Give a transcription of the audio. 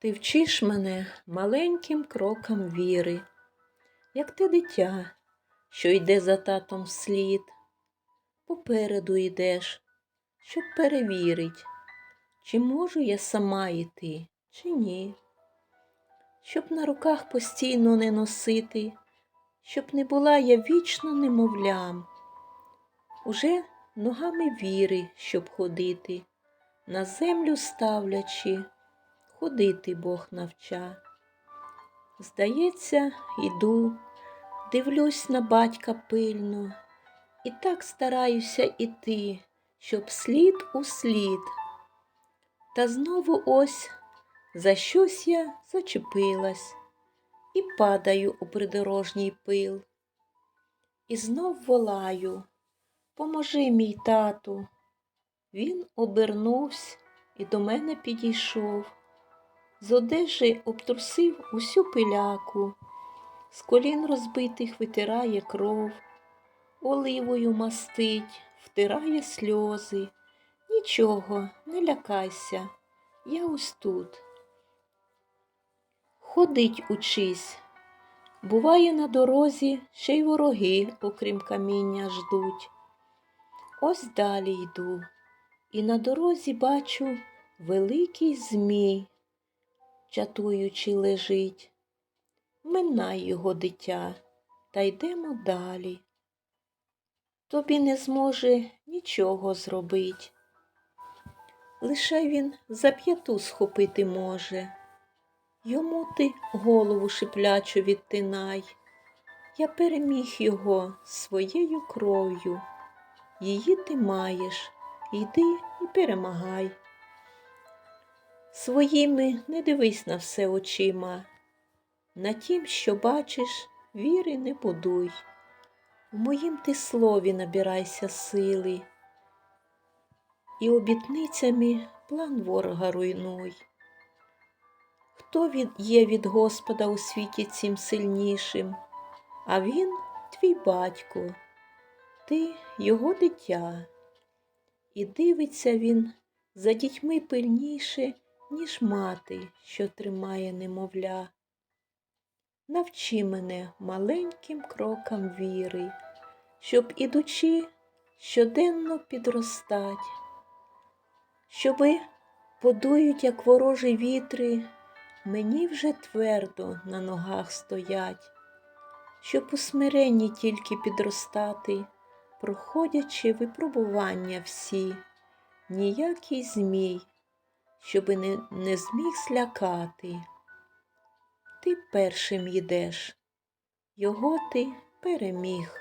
Ти вчиш мене маленьким крокам віри, як ти дитя, що йде за татом вслід. Попереду йдеш, щоб перевірить, чи можу я сама йти, чи ні. Щоб на руках постійно не носити, щоб не була я вічно немовлям. Уже ногами віри, щоб ходити, на землю ставлячи, ходити Бог навча. Здається, йду, дивлюсь на батька пильно, і так стараюся іти, щоб слід у слід. Та знову ось за щось я зачепилась і падаю у придорожній пил. І знов волаю, поможи мій тату. Він обернувся і до мене підійшов. З одежі обтрусив усю пиляку, з колін розбитих витирає кров, оливою мастить, втирає сльози. Нічого, не лякайся, я ось тут. Ходить учись. Буває на дорозі ще й вороги, окрім каміння, ждуть. Ось далі йду, і на дорозі бачу великий змій, чатуючи лежить. Минай його дитя, та йдемо далі. Тобі не зможе нічого зробить. Лише він за п'яту схопити може. Йому ти голову шиплячу відтинай. Я переміг його своєю кров'ю. Її ти маєш, йди і перемагай. Своїми не дивись на все очима, на тім, що бачиш, віри не будуй. В моїм ти слові набирайся сили, і обітницями план ворога руйнуй. Хто від, є від Господа у світі цим сильнішим, а він твій батько, ти його дитя, і дивиться він за дітьми пильніше, ніж мати, що тримає немовля. Навчи мене маленьким крокам віри, щоб ідучи щоденно підростать, щоби подують, як ворожі вітри, мені вже твердо на ногах стоять, щоб у смиренні тільки підростати, проходячи випробування всі, ніякий змій, щоби не, не зміг злякати. Ти першим йдеш, його ти переміг.